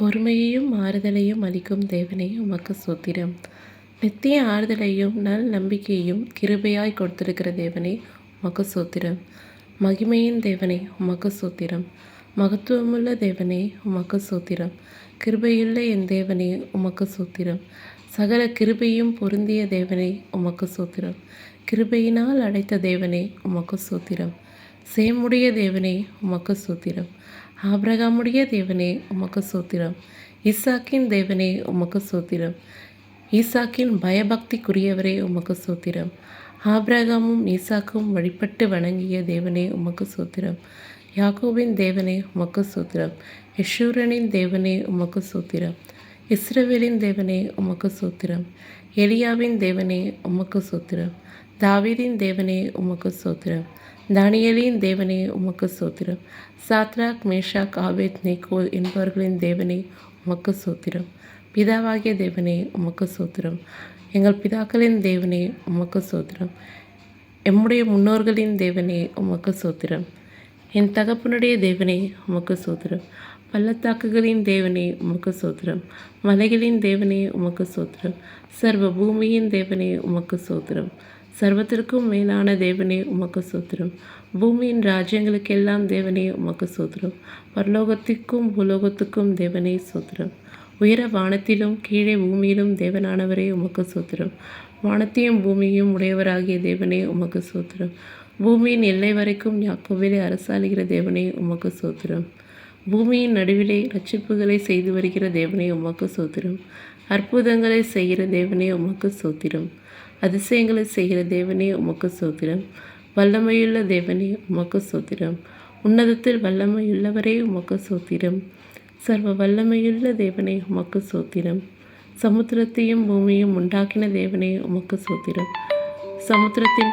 பொறுமையையும் ஆறுதலையும் அளிக்கும் தேவனே உமக்கு சூத்திரம். நித்திய ஆறுதலையும் நல் நம்பிக்கையும் கிருபையாய் கொடுத்திருக்கிற தேவனே உமக்கு சூத்திரம். மகிமையின் தேவனே உமக்கு சூத்திரம். மகத்துவமுள்ள தேவனே உமக்கு சூத்திரம். கிருபையுள்ள என் தேவனே உமக்கு சூத்திரம். சகல கிருபையும் பொருந்திய தேவனே உமக்கு சூத்திரம். கிருபையினால் அடைத்த தேவனே உமக்கு சூத்திரம். சேமுடைய தேவனே உமக்கு சூத்திரம். ஆபிரகாமுடைய தேவனே உமக்கு சூத்திரம். இசாக்கின் தேவனே உமக்கு சூத்திரம். ஈசாக்கின் பயபக்திக்குரியவரே உமக்கு சூத்திரம். ஆபிரகாமும் ஈசாக்கும் வழிபட்டு வணங்கிய தேவனே உமக்கு சூத்திரம். யாக்கோபின் தேவனே உமக்கு சூத்திரம். யஷூரனின் தேவனே உமக்கு சூத்திரம். இஸ்ரவேலின் தேவனே உமக்கு சூத்திரம். எலியாவின் தேவனே உமக்கு சூத்திரம். தாவீதின் தேவனே உமக்கு சோத்திரம் தானியலின் தேவனே உமக்கு சோத்திரம் சாத்ராக் மேஷாக் ஆவேத் நேகோ என்பவர்களின் தேவனே உமக்கு சோத்திரம் பிதாவாகிய தேவனே உமக்கு சோத்திரம் எங்கள் பிதாக்களின் தேவனே உமக்கு சோத்திரம் எம்முடைய முன்னோர்களின் தேவனே உமக்கு சோத்திரம் என் தகப்பனுடைய தேவனே உமக்கு சோத்திரம் பள்ளத்தாக்குகளின் தேவனே உமக்கு சோத்திரம் மலைகளின் தேவனே உமக்கு சோத்திரம் சர்வ பூமியின் தேவனே உமக்கு சோத்திரம் சர்வத்திற்கும் மேலான தேவனே உமக்கு சூத்திரம். பூமியின் ராஜ்யங்களுக்கெல்லாம் தேவனே உமக்கு சூத்திரம். பரலோகத்திற்கும் பூலோகத்துக்கும் தேவனே சூத்திரம். உயர வானத்திலும் கீழே பூமியிலும் தேவனானவரே உமக்கு சூத்திரம். வானத்தையும் பூமியையும் உடையவராகிய தேவனே உமக்கு சூத்திரம். பூமியின் எல்லை வரைக்கும் யாக்கோவிலே அரசாளுகிற தேவனே உமக்கு சூத்திரம். பூமியின் நடுவிலே ரட்சிப்புகளை செய்து வருகிற தேவனே உமக்கு சூத்திரம். அற்புதங்களை செய்கிற தேவனே உமக்கு சூத்திரம். அதிசயங்களை செய்கிற தேவனே உமக்கு சோத்திரம். வல்லமையுள்ள தேவனே உமக்கு சோத்திரம். உன்னதத்தில் வல்லமையுள்ளவரே உமக்கு சோத்திரம். சர்வ வல்லமையுள்ள தேவனே உமக்கு சோத்திரம். சமுத்திரத்தையும் பூமியும் உண்டாக்கின தேவனே உமக்கு சோத்திரம். சமுத்திரத்தின்